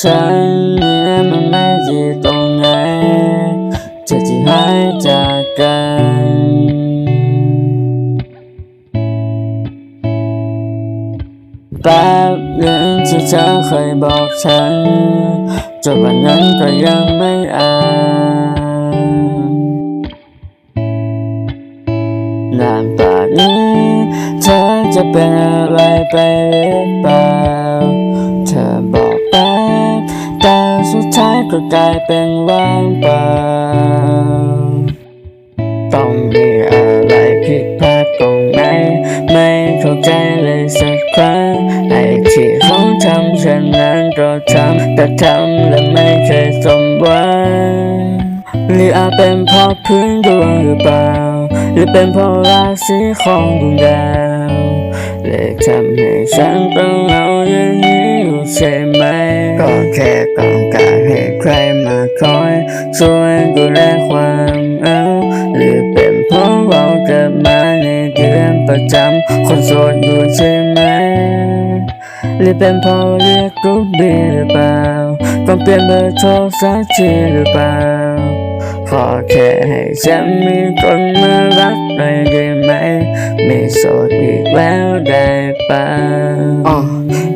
ฉันนี่มันไม่ดีตรงไหนจะที่หายจากกันแป๊บหนึ่งที่เธอเคยบอกฉันจนวันนั้นก็ยังไม่อ่านนานป่านนี้ เธอจะเป็นอะไรไปหรือเปล่า ก็กลายเป็นว่างเปล่า ต้องมีอะไรผิดพลาดตรงไหน ไม่เข้าใจเลยสักครั้งไอ้ที่เขาทำเช่นนั้นก็ทำแต่ทำและไม่เคยสมหวังหรืออาจเป็นเพราะพื้นดวงหรือเปล่า หรือเป็นเพราะราศีของดวงดาวเลยทำให้ฉันต้อง คอยช่วยดูแลความเหงาหรือเป็นเพราะเราเกิดมาในเดือนประจำคนโสดอยู่ใช่ไหมหรือเป็นเพราะเรียกกรุ๊ปบีหรือเปล่าต้องเปลี่ยนเบอร์โทรสักทีหรือเปล่าขอแค่ให้ฉันมีคนมารักหน่อยได้ไหมไม่โสดอีกแล้วได้ปะอ๋อ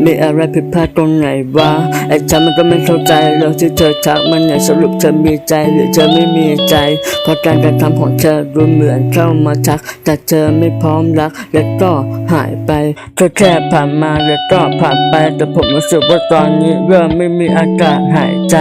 มีอะไรผิดพลาดตรงไหนวะไอ้ฉันมันก็ไม่เข้าใจเรื่องที่เธอทักมันเนี่ยสรุปเธอมีใจหรือเธอไม่มีใจ เพราะการกระทำของเธอดูเหมือนเข้ามาทัก แต่เธอไม่พร้อมรัก แล้วก็หายไปก็แค่ผ่านมาแล้วก็ผ่านไป แต่ผมรู้สึกว่าตอนนี้เริ่มไม่มีอากาศหายใจ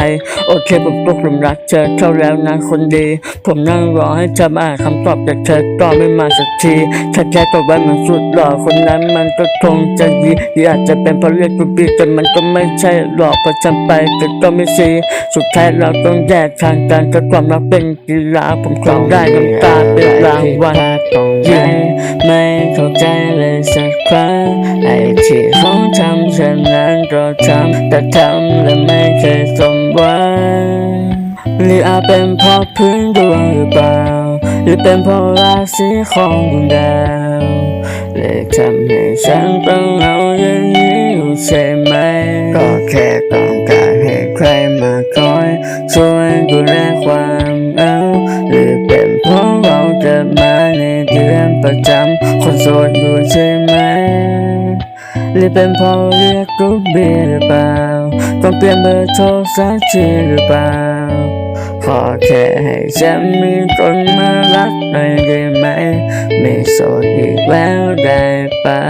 โอเคผมตกหลุมรักเธอเข้าแล้วนะคนดี ผมนั่งรอให้เธอมาอ่านคำตอบจากเธอก็ไม่มาสักทีถ้าแค่ตอบไว้มันสุดหล่อคนนั้นมันก็คงจะดีออาจจะเป็นเพราะเรียกกูปีแต่มันก็ไม่ใช่หรอกเพราะฉันไปแต่ก็ไม่ซีสุดท้ายเราต้องแยกทางกันก็ความรักเป็นกีฬาผมคงได้น้ำตาเป็นรางวัลยิงไม่เข้าใจเลยสักครั้งไอ้ที่เขาทำเช่นนั้นก็ทำแต่ทำและไม่เคยสมหวังหรืออาจเป็นเพราะพื้นดวงหรือเปล่า หรือเป็นเพราะราศีของดวงดาวเลยทำให้ฉันต้องเอาอย่างนี้อยู่ใช่ไหม ก็แค่ต้องการให้ใครมาคอ สดอยู่ใช่ไหมหรือเป็นพอเรียกกูบีหรือเปล่าต้องเปลี่ยนเบอร์โทรสักทีหรือเปล่าขอแค่ให้ฉันมีคนมารักหน่อยได้ไหม ไม่โสดอีกแล้วได้ป่า